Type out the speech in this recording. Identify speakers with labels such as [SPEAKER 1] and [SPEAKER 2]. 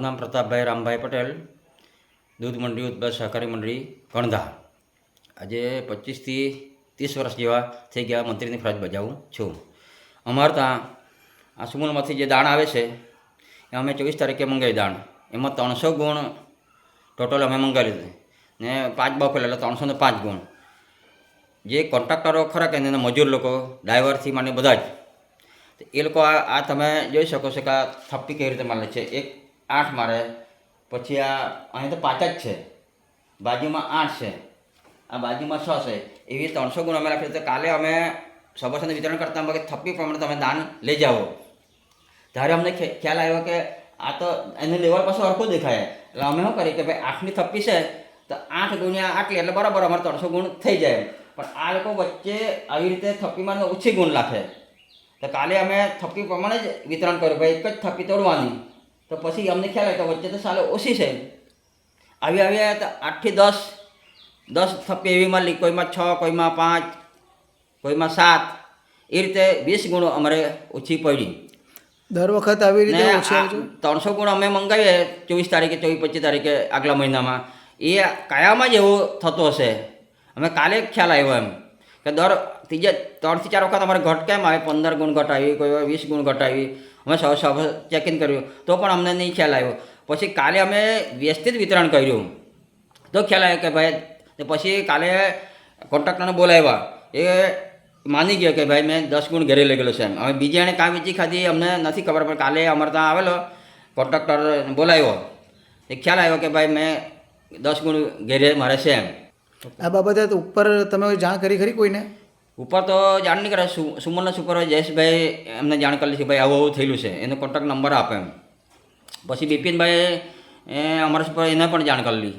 [SPEAKER 1] મારું નામ પ્રતાપભાઈ રામભાઈ પટેલ, દૂધ મંડળી ઉત્પાદ સહકારી મંડળી કણધા આજે પચીસથી ત્રીસ વર્ષ જેવા થઈ ગયા મંત્રીની ફરજ બજાવું છું. અમારે ત્યાં આ સુમૂલમાંથી જે દાણ આવે છે, એ અમે ચોવીસ તારીખે મંગાવી દાણ. એમાં ત્રણસો ગુણ ટોટલ અમે મંગાવી લીધું ને પાંચ બફેલ એટલે ત્રણસો ને પાંચ ગુણ. જે કોન્ટ્રાક્ટરો ખરા કે મજૂર લોકો ડ્રાઈવરથી માંડી બધા જ. એ લોકો આ આ તમે જોઈ શકો છો કે આ થપ્પી કેવી રીતે મારે છે. એક આઠ મારે. પછી આ અહીં તો પાંચ જ છે. બાજુમાં આઠ છે. આ બાજુમાં છ છે. એવી ત્રણસો ગુણ અમે રાખી તો કાલે અમે સભાસદ વિતરણ કરતા વખતે થપ્પી પ્રમાણે તમે દાન લઈ જાઓ. ત્યારે અમને ખ્યાલ આવ્યો કે આ તો એને લેવલ પાછો હરખું દેખાય. એટલે અમે શું કરીએ કે ભાઈ આઠની થપ્પી છે, તો આઠ ગુણ્યા આટલી, એટલે બરાબર અમારે ત્રણસો ગુણ થઈ જાય પણ આ લોકો વચ્ચે આવી રીતે થપ્પીમાં ઓછી ગુણ રાખે તો કાલે અમે થપ્પી પ્રમાણે જ વિતરણ કર્યું. ભાઈ એક જ થપ્પી તોડવાની. તો પછી અમને ખ્યાલ આવ્યો તો વચ્ચે તો સાલે ઓછી છે. આવી આવી તો આઠથી દસ. દસ થપ્પી એવીમાં કોઈમાં છ કોઈમાં પાંચ કોઈમાં સાત. એ રીતે વીસ ગુણો અમારે ઓછી પડી.
[SPEAKER 2] દર વખત આવી રીતે
[SPEAKER 1] ત્રણસો ગુણ અમે મંગાવીએ ચોવીસ તારીખે ચોવીસ પચીસ તારીખે આગલા મહિનામાં. એ કાયામાં જ એવો થતો હશે. અમે કાલે ખ્યાલ આવ્યો એમ. કે દર ત્રીજે ત્રણથી ચાર વખત અમારે ઘટ કેમ આવે? પંદર ગુણ ઘટાવી કોઈ વીસ ગુણ ઘટાવી. અમે સૌ ચેકિંગ કર્યું. તો પણ અમને નહીં ખ્યાલ આવ્યો. પછી કાલે અમે વ્યસ્તિત વિતરણ કર્યું. તો ખ્યાલ આવ્યો કે ભાઈ પછી કાલે કોન્ટ્રાક્ટરને બોલાવ્યા. એ માની ગયો કે ભાઈ, મેં દસ ગુણ ઘરે લઈ ગયેલો છે એમ. હવે બીજી એણે કાં વેચી ખાધી અમને નથી ખબર, પણ કાલે અમારે ત્યાં આવેલો કોન્ટ્રાક્ટર બોલાવ્યો. એ ખ્યાલ આવ્યો કે ભાઈ, મેં દસ ગુણ ઘેરે મારે છે એમ.
[SPEAKER 2] આ બાબતે ઉપર તમે જાણ કરી ખરી કોઈને?
[SPEAKER 1] ઉપર તો જાણ નહીં કરે સુમનના સુપરવાઇઝર જયેશભાઈ એમને જાણ કરેલી છે, ભાઈ આવું આવું થયેલું છે. એનો કોન્ટેક્ટ નંબર આપે એમ. પછી બિપિનભાઈ એ અમારા સુપર એને પણ જાણ કરેલી.